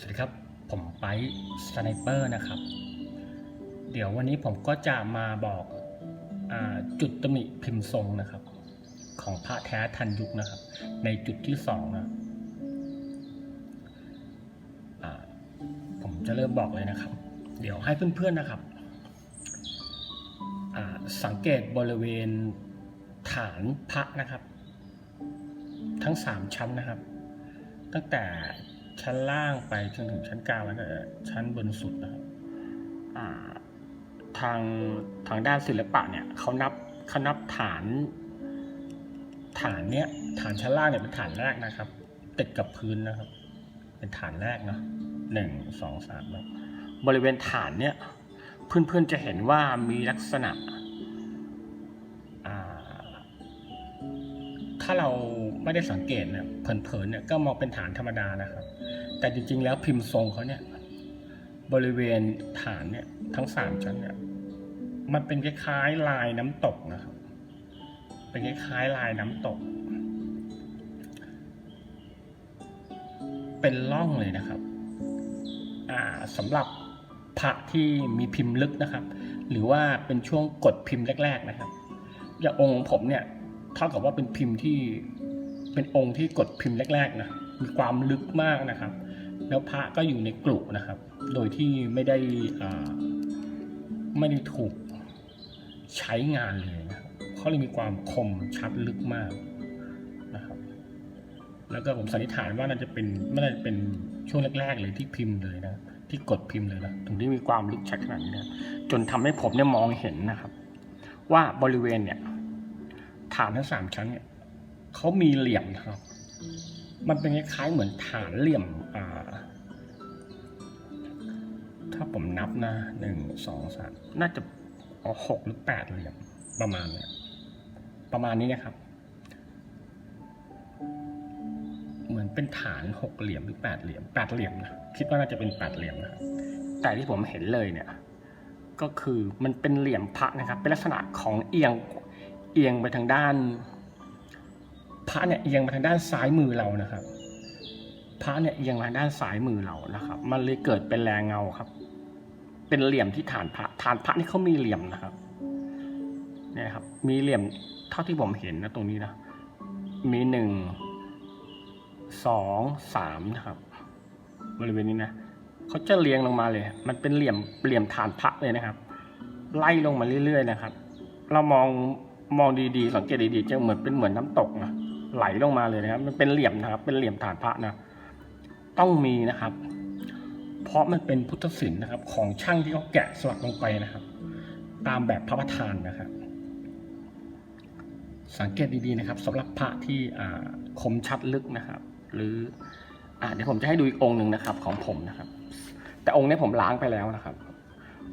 สวัสดีครับ ผมไปสไนเปอร์นะครับ เดี๋ยววันนี้ผมก็จะมาบอกอาจุดตำหนิพิมพ์ทรงนะครับ ของพระแท้ทันยุคนะครับ ในจุดที่สองนะผมจะเริ่มบอกเลยนะครับ เดี๋ยวให้เพื่อนๆนะครับ สังเกตบริเวณฐานพระนะครับ ทั้งสามชั้นนะครับ ตั้งแต่ ชั้นล่างไปจนถึงชั้นกลางแล้วก็ชั้นบนสุดนะครับทางทางด้านศิลปะเนี่ยเขานับเขานับฐาน ฐานเนี้ยฐานชั้นล่างเนี่ยเป็นฐานแรกนะครับ ติดกับพื้นนะครับ เป็นฐานแรกเนาะหนึ่งสองสามนะบริเวณฐานเนี่ยเพื่อนๆจะเห็นว่ามีลักษณะถ้าเราไม่ได้สังเกตเนี่ยเผินๆเนี่ยก็มองเป็นฐานธรรมดานะครับ แต่จริงๆ แล้วพิมพ์ทรงเขาเนี่ยบริเวณฐานเนี่ยทั้งสามชั้นเนี่ยมันเป็นคล้ายๆลายน้ำตกนะครับ เป็นคล้ายๆลายน้ำตก เป็นร่องเลยนะครับอ่าสำหรับพระที่มีพิมพ์ลึกนะครับ หรือว่าเป็นช่วงกดพิมพ์แรก ๆนะครับอย่างองค์ของผมเนี่ยเท่ากับว่าเป็นพิมพ์ที่เป็นองค์ที่กดพิมพ์แรกๆนะมีความลึกมากนะครับ แล้วพระก็อยู่ในกลุ่นะครับ โดยที่ไม่ได้อไม่ได้ถูกใช้งานเลยนะครับเขาเลยมีความคมชัดลึกมากนะครับ แล้วก็ผมสันนิษฐานว่าน่าจะเป็นไม่น่าจะเป็นช่วงแรกๆเลยที่พิมพ์เลยนะที่กดพิมพ์เลยนะถึงได้มีความลึกชัดขนาดนี้นะจนทำให้ผมเนี่ยมองเห็นนะครับ ว่าบริเวณเนี่ยฐานทั้งสามชั้นเนี่ยเขามีเหลี่ยมนะครับ มันเป็นคล้ายๆเหมือนฐานเหลี่ยมอ่าถ้าผมนับนะหนึ่งสองสามน่าจะเอาหกหรือแปดเหลี่ยมประมาณเนี้ยประมาณนี้นะครับ เหมือนเป็นฐานหกเหลี่ยมหรือแปดเหลี่ยมแปดเหลี่ยมนะคิดว่าน่าจะเป็นแปดเหลี่ยมนะแต่ที่ผมเห็นเลยเนี่ย ก็คือมันเป็นเหลี่ยมพระนะครับ เป็นลักษณะของเอียงเอียงไปทางด้าน พระเนี่ยเอียงไปทางด้านซ้ายมือเรานะครับ พระเนี่ยเอียงมาทางด้านซ้ายมือเรานะครับ มันเลยเกิดเป็นแรงเงาครับ เป็นเหลี่ยมที่ฐานพระฐานพระนี่เขามีเหลี่ยมนะครับเนี่ยครับ มีเหลี่ยมเท่าที่ผมเห็นนะตรงนี้นะ มีหนึ่งสองสามนะครับบริเวณนี้นะเขาจะเรียงลงมาเลย มันเป็นเหลี่ยมเหลี่ยมฐานพระเลยนะครับ ไล่ลงมาเรื่อยๆนะครับ เรามองมองดีๆ สังเกตดีๆจะเหมือนเป็นเหมือนน้ำตกนะ ไหลลงมาเลยนะครับ มันเป็นเหลี่ยมนะครับ เป็นเหลี่ยมฐานพระนะ ต้องมีนะครับ เพราะมันเป็นพุทธศิลป์นะครับ ของช่างที่เขาแกะสลักลงไปนะครับ ตามแบบพระประธานนะครับ สังเกตดีๆนะครับสำหรับพระที่อ่าคมชัดลึกนะครับ หรืออ่าเดี๋ยวผมจะให้ดูอีกองค์หนึ่งนะครับ ของผมนะครับ แต่องค์นี้ผมล้างไปแล้วนะครับ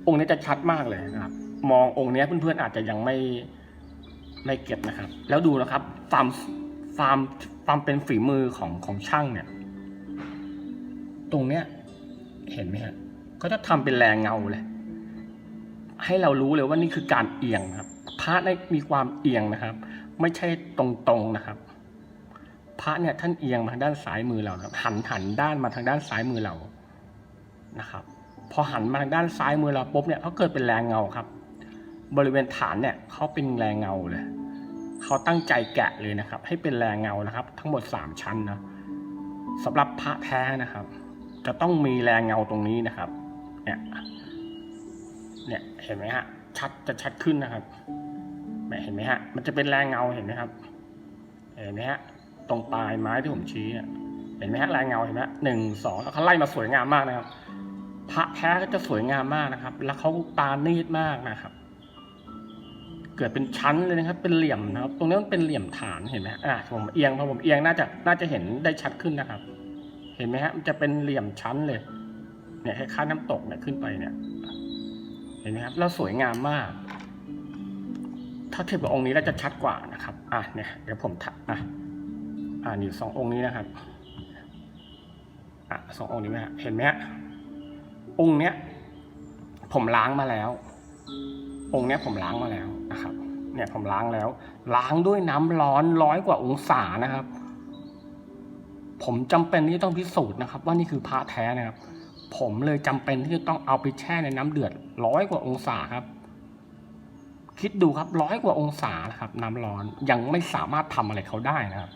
องค์นี้จะชัดมากเลยนะครับ มององค์นี้เพื่อนๆอาจจะยังไม่ไม่เก็บนะครับ แล้วดูนะครับความ ความความเป็นฝีมือของของช่างเนี่ย ตรงเนี้ย เห็นไหมฮะก็จะทำเป็นแรงเงาเลย ให้เรารู้เลยว่านี่คือการเอียงครับพระได้มีความเอียงนะครับ ไม่ใช่ตรงๆนะครับ พระเนี่ยท่านเอียงมาทางด้านซ้ายมือเราครับ หันหันด้านมาทางด้านซ้ายมือเรานะครับ พอหันมาทางด้านซ้ายมือเราปุ๊บเนี่ยเขาเกิดเป็นแรงเงาครับ บริเวณฐานเนี่ยเขาเป็นแรงเงาเลย เขาตั้งใจแกะเลยนะครับ ให้เป็นแรงเงานะครับ ทั้งหมดสามชั้นนะสำหรับพระแท้นะครับ จะต้องมีแรงเงาตรงนี้นะครับ เนี่ยเนี่ยเห็นไหมฮะชัดจะชัดขึ้นนะครับเห็นไหมฮะ มันจะเป็นแรงเงาเห็นไหมครับ เห็นไหมฮะ ตรงปลายไม้ที่ผมชี้เนี่ยเห็นไหมฮะแรงเงาเห็นไหมฮะหนึ่งสองแล้วเขาไล่มาสวยงามมากนะครับ พระแท้ก็จะสวยงามมากนะครับ แล้วเขาตานีดมากนะครับ เกิดเป็นชั้นเลยนะครับ เป็นเหลี่ยมนะครับ ตรงนี้มันเป็นเหลี่ยมฐานเห็นไหมอะผมเอียงพอผมเอียงน่าจะน่าจะเห็นได้ชัดขึ้นนะครับ เห็นไหมฮะมันจะเป็นเหลี่ยมชั้นเลย เนี่ยคล้ายๆน้ำตกเนี่ยขึ้นไปเนี่ย เห็นไหมครับแล้วสวยงามมาก ถ้าเทียบกับองค์นี้แล้วจะชัดกว่านะครับ อะเนี่ยเดี๋ยวผมถัดอะอ่านี่สององค์นี้นะครับอะสององค์นี้ไหมฮะเห็นไหมฮะองค์เนี้ย ผมล้างมาแล้ว องค์เนี้ยผมล้างมาแล้ว นะครับเนี่ยผมล้างแล้ว ล้างด้วยน้ำร้อนร้อยกว่าองศานะครับ ผมจำเป็นที่ต้องพิสูจน์นะครับ ว่านี่คือพระแท้นะครับ ผมเลยจำเป็นที่จะต้องเอาไปแช่ในน้ำเดือดร้อยกว่าองศาครับ คิดดูครับร้อยกว่าองศานะครับ น้ำร้อนยังไม่สามารถทำอะไรเขาได้นะครับ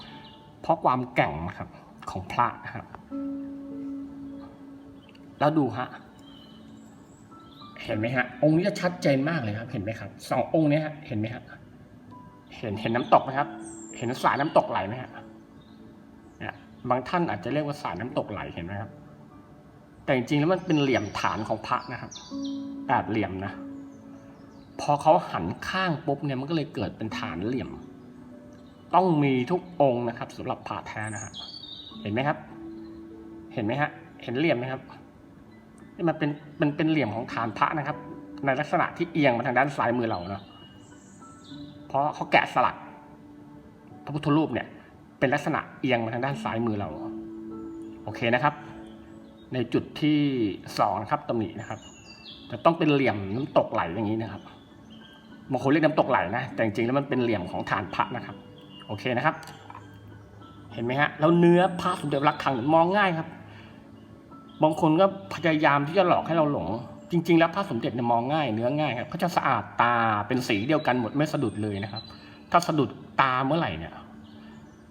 เพราะความแก่งนะครับของพระนะครับ แล้วดูฮะ เห็นไหมฮะ องค์นี้จะชัดเจนมากเลยครับ เห็นไหมครับสององค์นี้ฮะเห็นไหมฮะเห็นเห็นน้ำตกไหมครับ เห็นสายน้ำตกไหลไหมฮะบางท่านอาจจะเรียกว่าสายน้ำตกไหลเห็นไหมครับ แต่จริงๆแล้วมันเป็นเหลี่ยมฐานของพระนะครับแปดเหลี่ยมนะพอเขาหันข้างปุ๊บเนี่ยมันก็เลยเกิดเป็นฐานเหลี่ยม ต้องมีทุกองค์นะครับสำหรับพระแท้นะฮะเห็นไหมครับ เห็นไหมฮะเห็นเหลี่ยมไหมครับ นี่มันเป็นเป็นเป็นเหลี่ยมของฐานพระนะครับ ในลักษณะที่เอียงมาทางด้านซ้ายมือเราเนาะเพราะเขาแกะสลักพระพุทธรูปเนี่ย เป็นลักษณะเอียงมาทางด้านซ้ายมือเรา โอเคนะครับ ในจุดที่สองครับตำหนินะครับจะต้องเป็นเหลี่ยมน้ำตกไหลอย่างนี้นะครับบางคนเรียกน้ำตกไหลนะ แต่จริงๆแล้วมันเป็นเหลี่ยมของฐานพระนะครับ โอเคนะครับ เห็นไหมฮะแล้วเนื้อพระสมเด็จพระคลังมองง่ายครับ บางคนก็พยายามที่จะหลอกให้เราหลง จริง ๆ แล้วพระสมเด็จเนี่ยมองง่าย เนื้อง่ายครับเขาจะสะอาดตาเป็นสีเดียวกันหมดไม่สะดุดเลยนะครับ ถ้าสะดุดตาเมื่อไหร่เนี่ย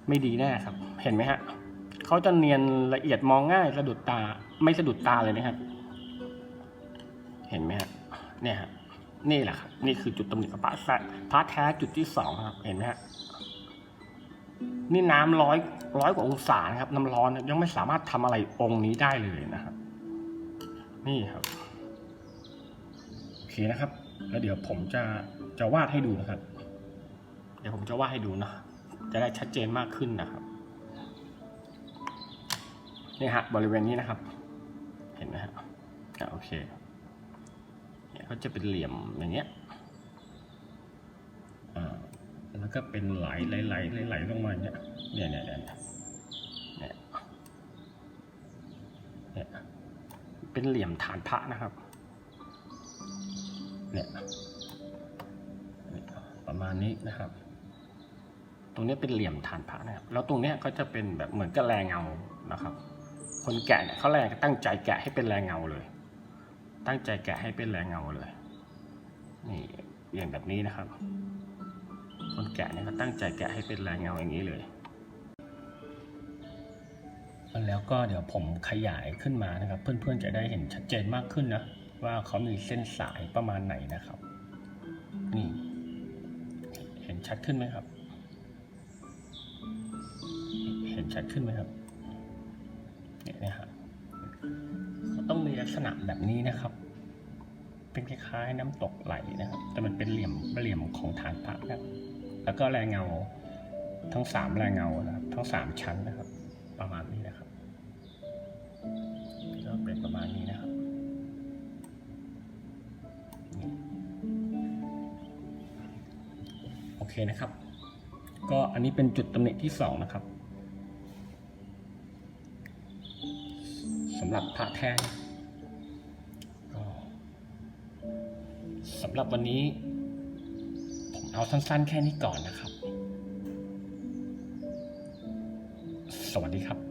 ไม่ดีแน่ครับ เห็นไหมฮะเขาจะเนียนละเอียดมองง่าย สะดุดตาไม่สะดุดตาเลยนะครับ เห็นไหมฮะเนี่ยฮะนี่แหละครับนี่คือจุดตำหนิของพระพระแท้จุดที่สองครับ เห็นไหมฮะ นี่น้ำร้อยร้อยกว่าองศานะครับ น้ำร้อนยังไม่สามารถทำอะไรองค์นี้ได้เลยนะครับ นี่ครับโอเคนะครับ แล้วเดี๋ยวผมจะจะวาดให้ดูนะครับ เดี๋ยวผมจะวาดให้ดูนะจะได้ชัดเจนมากขึ้นนะครับนี่ฮะบริเวณนี้นะครับ เห็นไหมฮะโอเคเนี่ยก็จะเป็นเหลี่ยมอย่างเงี้ยอ่า แล้วก็เป็นไหลไหลไหลไหลลงมาเนี่ยเนี่ยเนี่ยเนี่ยเนี่ยเป็นเหลี่ยมฐานพระนะครับ เนี่ยประมาณนี้นะครับ ตรงนี้เป็นเหลี่ยมฐานพระนะครับ แล้วตรงนี้ก็จะเป็นแบบเหมือนกับแรงเงานะครับ คนแกะเนี่ยเขาแรงตั้งใจแกะให้เป็นแรงเงาเลย ตั้งใจแกะให้เป็นแรงเงาเลย นี่อย่างแบบนี้นะครับ คนแกะเนี่ยเขาตั้งใจแกะให้เป็นแรงเงาอย่างนี้เลย แล้วก็เดี๋ยวผมขยายขึ้นมานะครับ เพื่อนๆจะได้เห็นชัดเจนมากขึ้นนะว่าเขามีเส้นสายประมาณไหนนะครับ นี่ เห็นชัดขึ้นไหมครับ เห็นชัดขึ้นไหมครับเนี่ยนะฮะเขาต้องมีลักษณะแบบนี้นะครับ เป็นคล้ายๆน้ำตกไหลนะครับ แต่มันเป็นเหลี่ยมเหลี่ยมของฐานพระนะครับ แล้วก็แรงเงาทั้งสามแรงเงานะครับทั้งสามชั้นนะครับ ประมาณนี้นะครับก็เป็นประมาณนี้นะครับโอเคนะครับ ก็อันนี้เป็นจุดตำหนิที่สองนะครับสำหรับพระแท้ก็สำหรับวันนี้ เอาสั้นๆ แค่นี้ก่อนนะครับ สวัสดีครับ